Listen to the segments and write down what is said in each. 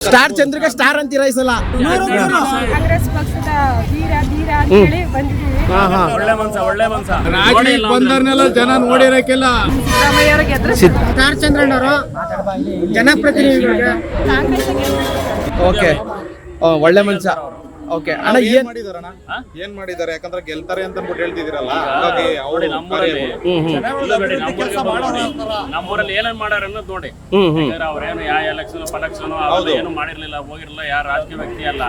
Star ಚಂದ್ರಿಕ star ಅಂತೀರಾ ಈ ಸಲ? ಕಾಂಗ್ರೆಸ್ ಪಕ್ಷದ ವೀರ ಧೀರ ಅಂತೇಳಿ ಬಂದಿದ್ದೀವಿ. ಹಾ ಹಾ. ಒಳ್ಳೆ ಮನ್ಸ ಒಳ್ಳೆ ಮನ್ಸ ರಾಜಕೀಯ ಬಂದರ್ನೆಲ್ಲ ಜನ ನೋಡಿರಕ್ಕೆಲ್ಲ ಸಿದ್ದರಾಮಯ್ಯ ಅವ್ರಿಗೆ ಎದುರು ಸ್ಟಾರ್ ಚಂದ್ರಣ್ಣವರು ಜನಪ್ರತಿನಿಧಿಗಳಿಗೆ. ಕಾಂಗ್ರೆಸ್ ಓಕೆ. ಒಳ್ಳೆ ಮನ್ಸ ಓಕೆ ಅಣ್ಣ ಏನ್ ಮಾಡಿದಾರಣ ಏನ್ ಮಾಡಿದಾರೆ? ಯಾಕಂದ್ರೆ ಗೆಲ್ತಾರೆ ಅಂತ ಹೇಳ್ತಿದಿರಲ್ಲ ಹಾಗಾಗಿ ನೋಡಿ ಅವರು ನಮ್ಮೂರಲ್ಲಿ ನೋಡಿ. ಏನೇನ್ ಮಾಡ್ಯಾರ ಅನ್ನೋದು ನೋಡಿ. ಯಾಕಂದ್ರೆ ಅವ್ರೇನು ಯಾವ ಎಲೆಕ್ಷನ್ ಪಲಕ್ಷನ್ ಏನು ಮಾಡಿರ್ಲಿಲ್ಲ ಹೋಗಿರ್ಲಿಲ್ಲ ಯಾರ ರಾಜಕೀಯ ವ್ಯಕ್ತಿ ಅಲ್ಲ.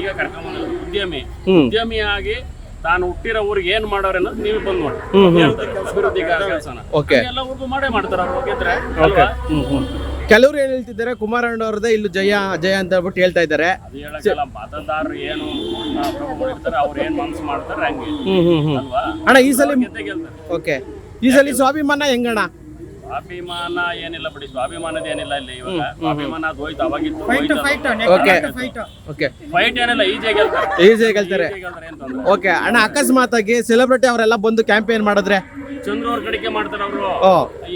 ಈಗ ಕರ್ಕೊಂಡ್ ಉದ್ಯಮಿ. ಉದ್ಯಮಿಯಾಗಿ ತಾನು ಹುಟ್ಟಿರೋ ಊರಿಗೆ ಏನ್ ಮಾಡೋರು ಅನ್ನೋದು ನೀವು ಬಂದ್ ನೋಡಿ. ಅಭಿವೃದ್ಧಿ ಕೆಲಸನ. ಎಲ್ಲ ಊರಿಗೂ ಮಾಡೇ ಮಾಡ್ತಾರ ಅವ್ರು ಕೆಲವ್ರು ಏನ್ ಹೇಳ್ತಿದ್ದಾರೆ ಕುಮಾರಣ್ಣ ಅವ್ರದ್ದೇ ಇಲ್ಲಿ ಜಯ ಜಯ ಅಂತ ಹೇಳ್ಬಿಟ್ಟು ಹೇಳ್ತಾ ಇದ್ದಾರೆ. ಅದು ಹೇಳಕ್ಕಲ್ಲ ಮತದಾರರು ಏನು ಪ್ರಭು ಮಾಡಿರ್ತಾರೆ ಅವ್ರು ಏನ್ ಮನ್ಸು ಮಾಡ್ತಾರೆ ಹಂಗೆ. ಹ್ಮ್ ಹ್ಮ್ ಹ್ಮ್. ಅಲ್ವಾ? ಅಣ್ಣ ಈ ಸಲ ಗೆದ್ದೇ ಗೆಲ್ತಾರೆ. ಓಕೆ. ಈ ಸಲ ಸ್ವಾಭಿಮಾನ ಹೆಂಗಣ್ಣ? ಸ್ವಾಭಿಮಾನ ಏನಿಲ್ಲ ಬಿಡಿ ಸ್ವಾಭಿಮಾನದ ಏನಿಲ್ಲ ಇಲ್ಲಿ ಇವಾಗ. ಸ್ವಾಭಿಮಾನ ಅದು ಹೋಯ್ತು ಅವಾಗಿತ್ತು ಫೈಟ್ ಹೋಯ್ತು ಓಕೆ ಫೈಟ್ ಓಕೆ ಫೈಟ್ ಏನಿಲ್ಲ ಈಜೆ ಗೆಲ್ತಾರೆ. ಈಸಿ ಗೆಲ್ತಾರೆ. ಈಜೆ ಗೆಲ್ತಾರೆ ಏನ್ ತೊಂದ್ರೆ ಓಕೆ ಅಣ್ಣ ಅಕಸ್ಮಾತ್ ಆಗಿ ಸೆಲೆಬ್ರಿಟಿ ಅವರೆಲ್ಲ ಬಂದು ಕ್ಯಾಂಪೇನ್ ಮಾಡಿದ್ರೆ? ಚಂದ್ರ ಅವ್ರ ಕಡೆಗೆ ಮಾಡ್ತಾರೆ ಅವರು.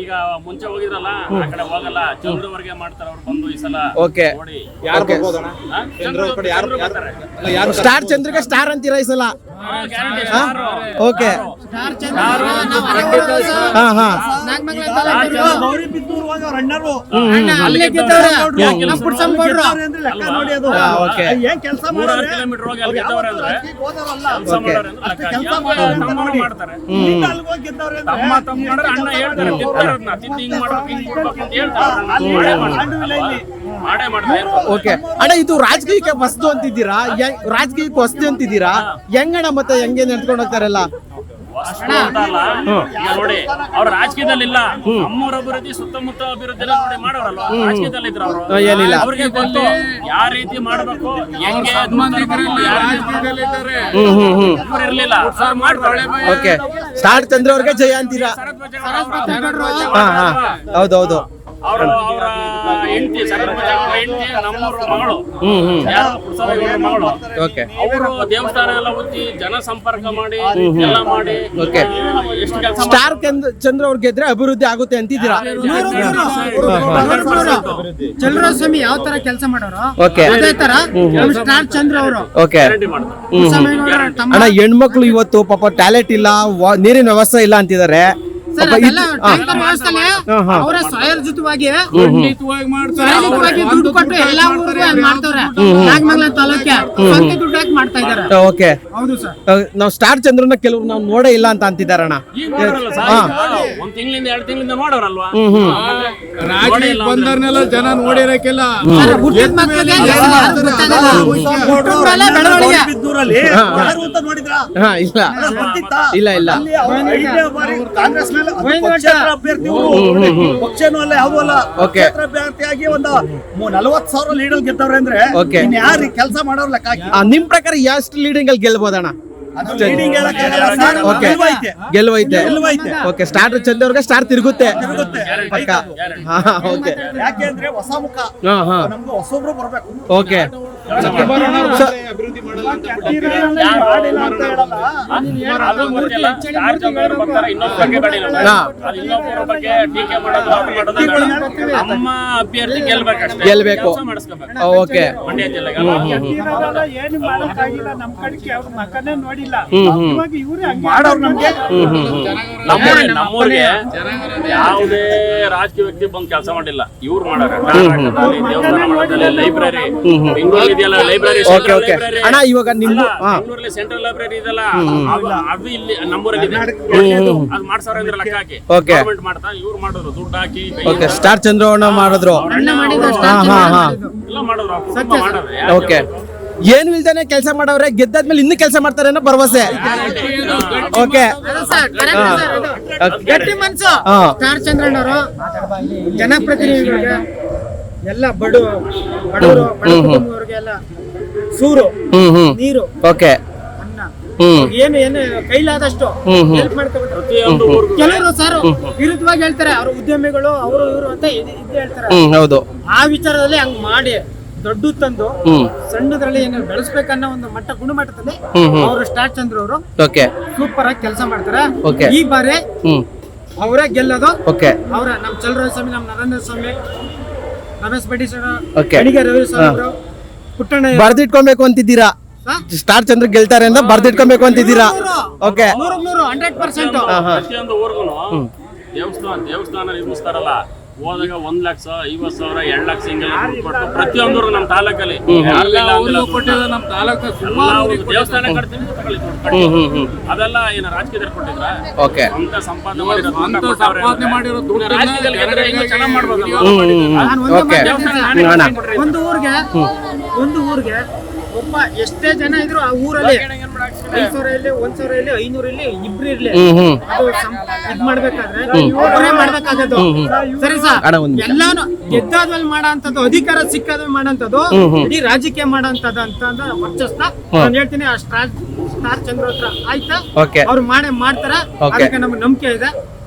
ಈಗ ಮುಂಚೆ ಹೋಗಿದ್ರಲ್ಲ ಆ ಕಡೆ ಹೋಗಲ್ಲ. ಚಂದ್ರವರೆಗೆ ಮಾಡ್ತಾರೆ ಅವ್ರು ಬಂದು ಈ ಸಲ. ಓಕೆ. ನೋಡಿ. ಯಾರು Okay. ಬರ್ಬೋದಣ್ಣ? ಹಾ? ಚಂದ್ರ ಅವ್ರ ಕಡೆ ಯಾರು ಚಂದ್ರು ಯಾರು ಬರ್ತಾರೆ. ಯಾರು ಸ್ಟಾರ್ ಚಂದ್ರಿಗೆ ಸ್ಟಾರ್ ಅಂತೀರಾ ಈ ಸಲ. ಓಕೆ. ಚಂದ್ರ ಹಾ ಹಾ. ಓಕೆ. ಕೆಲಸ ಅಣ್ಣ ಹೇಳ್ತಾರೆ ತಿಂತಾರೆ ಅದನ್ನ ತಿಂದು ಹಿಂಗ್ ಮಾಡ್ಬೇಕು ಅಂತ ಹೇಳ್ತಾರೆ. ಅವ್ರನ್ನ. ಮಾಡೇ ಮಾಡ್ತಾರೆ. ಅಲ್ವಾ? ಮಾಡೇ ಮಾಡ್ತಾರೆ. ಓಕೆ. ಅಣ್ಣ ಇದು ರಾಜಕೀಯಕ್ಕೆ ವಸ್ತು ಅಂತಿದ್ದೀರಾ? ರಾಜಕೀಯಕ್ಕೆ ಬಸ್ದು ಅಂತಿದ್ದೀರಾ? ಹೆಂಗಣ್ಣ ಮತ್ತೆ ಹೆಂಗೆ ನಡ್ಕೊಂಡು ಹೋಗ್ತಾರಲ್ಲ ನೋಡಿ ಅವ್ರ ರಾಜಕೀಯದಲ್ಲಿ ಇಲ್ಲ ನಮ್ಮೂರ ಅಭಿವೃದ್ಧಿ ಸುತ್ತಮುತ್ತ ಅಭಿವೃದ್ಧಿ ಎಲ್ಲ ನೋಡಿ ಮಾಡೋರಲ್ವ? ರಾಜಕೀಯದಲ್ಲಿ ಇದ್ರ ಅವರು. ಅವ್ರಿಗೆ ಗೊತ್ತು ಯಾವ ರೀತಿ ಮಾಡ್ಬೇಕು ಹೆಂಗೆ ಇರ್ಲಿಲ್ಲ. ಓಕೆ ಸ್ಟಾರ್ಟ್ ಚಂದ್ರ ಅವ್ರಿಗೆ ಜಯ ಅಂತೀರಾ? ಹೌದೌದು ಅವ್ರ ಅವರ ಹೆಂಡತಿ ಬಚ್ಚೇಗೌಡ ಹೆಂಡತಿ ನಮ್ಮೂರ ಮಗಳು ಮಗಳು ಓಕೆ ಅವರು ದೇವಸ್ಥಾನ ಎಲ್ಲ ಉತ್ತಿ ಜನ ಸಂಪರ್ಕ ಮಾಡಿ ಎಲ್ಲ ಮಾಡಿ ಓಕೆ. ಎಷ್ಟು ಕೆಲಸ ಸ್ಟಾರ್ ಚಂದ್ರ ಅವ್ರ ಗೆದ್ರೆ ಅಭಿವೃದ್ಧಿ ಆಗುತ್ತೆ ಅಂತಿದ್ದೀರಾ ಸ್ವಾಮಿ ಯಾವ ತರ ಕೆಲಸ ಮಾಡೋರು ಅದೇ ತರ ಸ್ಟಾರ್ ಚಂದ್ರ ಅವರು ಓಕೆ ಅಣ್ಣ ಹೆಣ್ಮಕ್ಳು ಇವತ್ತು ಪಾಪ ಟ್ಯಾಲೆಂಟ್ ಇಲ್ಲ ವಾ- ನೀರಿನ ವ್ಯವಸ್ಥೆ ಇಲ್ಲ ಅಂತಿದ್ದಾರೆ ಸರ್ ಪಾಪ ಅದೆಲ್ಲ ಇದ್- ಹಾ. ಟ್ಯಾಂಕರ್ ವ್ಯವಸ್ಥೆಲಿ ಹಾ, ಹಾ. ಅವರ ಸ್ವಯರ್ಜಿತವಾಗಿ ಖಂಡಿತವಾಗಿ ಮಾಡ್ತಾರೆ. ಸ್ವಯರ್ಜಿತವಾಗಿ ದುಡ್ಡು ಕೊಟ್ಟು ಎಲ್ಲಾ ಊರಿಗೂ ನಾಗಮಂಗಲ ತಾಲೂಕೆ ಸ್ವಂತ ದುಡ್ಡು ಹಾಕಿ ಮಾಡ್ತಾ ಇದಾರೆ ಓಕೆ. ಹೌದು ಸರ್. ನಾವು ಸ್ಟಾರ್ ಚಂದ್ರನ ಕೆಲವ್ರು ನಾವು ನೋಡೇ ಇಲ್ಲ ಅಂತ ಅಂತಿದಾರಣ್ಣ ಒಂದ್ ತಿಂಗಳಿಂದ ಎರಡ್ ತಿಂಗಳಿಂದ ಬಂದರ್ನೆಲ್ಲ ಜನ ನೋಡಿರಕ್ಕೆಲ್ಲ ಯಾರು ಇಲ್ಲ. ಇಲ್ಲ ಇಲ್ಲ. ಕಾಂಗ್ರೆಸ್ ಮೇಲೆ ಅದು ವೈನ್ ಪಕ್ಷೇತರ ಅಭ್ಯರ್ಥಿ ಪಕ್ಷನೂ ಅಲ್ಲ ಯಾವುದೂ ಅಲ್ಲ. Okay. ಪಕ್ಷೇತರ ಅಭ್ಯರ್ಥಿಯಾಗಿ ಒಂದು ನಲವತ್ ಸಾವಿರ ಗೆದ್ದವ್ರೆ ಅಂದ್ರೆ Okay. ಇನ್ ಯಾರು ಕೆಲಸ ಮಾಡೋರ್ ಲೆಕ್ಕ ಹಾಕಿ? ಆ, ನಿಮ್ ಪ್ರಕಾರ ಎಷ್ಟು ಲೀಡಿಂಗ್ ಅಲ್ಲಿ ಗೆಲ್ಬೋದಣ್ಣ? ಅದು leading ಹೇಳಕ್ಕಾಗಲ್ಲ ಸರ್. ಓಕೆ. ಗೆಲುವೈತೆ. ಗೆಲುವೈತೆ ಗೆಲುವೈತೆ. ಓಕೆ. ಸ್ಟಾರ್ ಚಂದ್ರ ಸ್ಟಾರ್ ತಿರುಗುತ್ತೆ. ತಿರುಗುತ್ತೆ. ಪಕ್ಕ. ಹಾ ಓಕೆ. ಯಾಕೆಂದ್ರೆ ಹೊಸ ಮುಖ. ಹಾ ಹಾ. ನಮ್ಗೆ ಹೊಸೊಬ್ರು ಬರ್ಬೇಕು. ಓಕೆ. ನಮ್ಮ ಅಭ್ಯರ್ಥಿ ಗೆಲ್ಬೇಕಷ್ಟೇ. ಗೆಲ್ಬೇಕು. ಕೆಲಸ ಮಾಡಿಸ್ಕೋಬೇಕು. ಓಕೆ. ಮಂಡ್ಯ ಜಿಲ್ಲೆಗೆ ಏನು ಮಾಡಕ್ಕಾಗಿಲ್ಲ ನಮ್ ಕಡೆಗೆ ಅವ್ರ ಮಕ್ಕನೇ ನೋಡಿಲ್ಲ. ಇವಾಗ ಇವ್ರು ಮಾಡೋರು ನಮ್ಗೆ. ನಮ್ಮೂರಿಗೆ ನಮ್ಮೂರಿಗೆ ಯಾವುದೇ ರಾಜಕೀಯ ವ್ಯಕ್ತಿ ಬಂದು ಕೆಲಸ ಮಾಡಿಲ್ಲ. ಇವ್ರು ಮಾಡಾರ. ದೇವಸ್ಥಾನ ಲೈಬ್ರರಿ ಬೆಂಗಳೂರು ಇದೆಯಲ್ಲ ಲೈಬ್ರರಿ ಓಕೆ. ಓಕೆ ಅಣ್ಣ ಇವಾಗ ನಿಮ್ಮ ಹಾ. ಬೆಂಗಳೂರಲ್ಲಿ ಸೆಂಟ್ರಲ್ ಲೈಬ್ರರಿ ಇದೆಲ್ಲ ಅದು- ಅದು ಇಲ್ಲಿ ನಮ್ಮೂರಲ್ಲಿ ಅದು ಮಾಡ್ಸವ್ರೆ ಅಂದ್ರೆ ಲೆಕ್ಕ ಹಾಕಿ. Okay. ಗೌರ್ಮೆಂಟ್ ಮಾಡ್ತಾ ಇವ್ರು ಮಾಡೋರು ದುಡ್ಡು ಹಾಕಿ ಕೈ ಓಕೆ ಸ್ಟಾರ್ ಚಂದ್ರವಣ್ಣ ಮಾಡಿದ್ರು. ಹಾ ಹಾ ಹಾ. ಎಲ್ಲ ಮಾಡೋರು ಆ ಮಾಡೋರು ಯಾಕೆ ಓಕೆ. ಏನು ಇಲ್ದಾನೆ ಕೆಲಸ ಮಾಡವ್ರೆ? ಗೆದ್ದಾದ್ಮೇಲೆ ಇನ್ನೂ ಕೆಲಸ ಮಾಡ್ತಾರೆ ಅನ್ನೋ ಭರವಸೆ. ಓಕೆ. ಗಟ್ಟಿ ಮನ್ಸು. ಹಾ. ಸ್ಟಾರ್ ಚಂದ್ರಣ್ಣವರು ಜನಪ್ರತಿನಿಧಿಗಳಿಗೆ ಎಲ್ಲ ಬಡವರು ಬಡವರು ಬಡ ಹ್ಮ್, ಹ್ಮ್. ಸೂರು ನೀರು ಓಕೆ. ಏನು ಏನು ಕೈಲಾದಷ್ಟು. ಹೆಲ್ಪ್ ಮಾಡ್ಕೋಬೇಕು. ಕೆಲವರು ಸರ್ ವಿರುದ್ಧವಾಗಿ ಹೇಳ್ತಾರೆ ಅವ್ರ ಉದ್ಯಮಿಗಳು ಅವರು ಇವರು ಅಂತ ಇದ್ ಇದ್ ಹೇಳ್ತಾರೆ. ಹೌದು. ಆ ವಿಚಾರದಲ್ಲಿ ಹಂಗ್ ಮಾಡಿ ದೊಡ್ಡ ತಂದು ಸಣ್ಣದ್ರಲ್ಲಿ ಏನು ಬೆಳೆಸ್ಬೇಕನ್ನೋ ಒಂದು ಮಟ್ಟ ಗುಣಮಟ್ಟದಲ್ಲಿ. ಅವರು ಸ್ಟಾರ್ ಚಂದ್ರ ಅವರು ಓಕೆ. ಸೂಪರ್ ಆಗಿ ಕೆಲಸ ಮಾಡ್ತಾರೆ. ಓಕೆ. ಈ ಬಾರಿ ಅವರ ಗೆಲ್ಲೋದು. ಓಕೆ. ಅವರ ನಮ್ ಚಲರಾಜ ಸ್ವಾಮಿ ನಮ್ ನರೇಂದ್ರ ಸ್ವಾಮಿ ರಮೇಶ್ ಬಡ್ಡಿ ಸರ್. ಅಡಿಗೆ ರವಿ ಸರ್ ಅವರು ಪುಟ್ಟಣ್ಣ ಬರ್ದಿಟ್ಕೊಬೇಕು ಅಂತಿದ್ದೀರಾ? ಸ್ಟಾರ್ ಚಂದ್ರ ಗೆಲ್ತಾರೆ ಅಂತ ಬರ್ದಿಟ್ಕೊಬೇಕು ಅಂತಿದ್ದೀರಾ? ಓಕೆ ಪ್ರತಿಯೊಂದು ದೇವಸ್ಥಾನ ದೇವಸ್ಥಾನ ನಿರ್ಮಿಸ್ತಾರಲ್ಲ ಹೋದಾಗ ಒಂದ್ ಲಕ್ಷ ಐವತ್ ಸಾವಿರ ಎರಡ್ ಲಕ್ಷ ಹಿಂಗೆಲ್ಲ ದುಡ್ಡು ಕೊಟ್ಟು ಪ್ರತಿಯೊಂದು ನಮ್ಮ ತಾಲೂಕಲ್ಲಿ. ದೇವಸ್ಥಾನ ಕಟ್ತೀನಿ ಅಂತ ತಗೊಳ್ಳಿ ದುಡ್ಡು ಕಟ್ಟಿ. ಅದೆಲ್ಲ ಏನು ರಾಜಕೀಯದಲ್ಲಿ ಕೊಟ್ಟಿದ್ರ? ಓಕೆ ಅಂತ ಸಂಪಾದನೆ ಮಾಡಿರೋ ದುಡ್ಡನ್ನ ಕೊಟ್ಟವ್ರೆ. ರಾಜಕೀಯದಲ್ಲಿ ಗೆದ್ರೆ ಇನ್ನೂ ಚೆನ್ನಾಗ್ ಮಾಡ್ಬೋದಲ್ವಾ? ನಾನು ಒಂದೇ ಓಕೆ ಮಾತು ನಾನೇ ಅಣ್ಣ. ಕೊಟ್ರೆ ಒಂದು ಊರಿಗೆ ಒಂದು ಊರಿಗೆ ಒಬ್ಬ ಎಷ್ಟೇ ಜನ ಇದ್ರು ಆ ಊರಲ್ಲಿ ಐದ್ ಸಾವಿರ ಇರ್ಲಿ ಒಂದ್ ಸಾವಿರ ಇರ್ಲಿ. ಐನೂರ್ ಇರ್ಲಿ ಇಬ್ರು ಇರ್ಲಿ ಅದು ಸಂ- ಇದ್ ಮಾಡ್ಬೇಕಾದ್ರೆ ಮಾಡ್ಬೇಕಾಗದ್ದು ಮಾಡ್ಬೇಕಾಗದು ಸರಿ ಸರ್. ಎಲ್ಲಾನು ಗೆದ್ದಾದ್ಮೇಲೆ ಮಾಡಂತದ್ದು ಅಧಿಕಾರ ಸಿಕ್ಕಾದ್ಮೇಲೆ ಮಾಡಂತದ್ದು ಇಡೀ ರಾಜಕೀಯ ಮಾಡಂತದ್ದು ಅಂತ ವರ್ಚಸ್ನ ನಾನು ಹೇಳ್ತೀನಿ ಆ ಸ್ಟಾರ್ ಸ್ಟಾರ್ ಚಂದ್ರ ಹತ್ರ ಆಯ್ತಾ. ಅವ್ರು ಮಾಡೇ ಮಾಡ್ತಾರ. ಅದಕ್ಕೆ ನಮ್ಗೆ ನಂಬಿಕೆ ಇದೆ.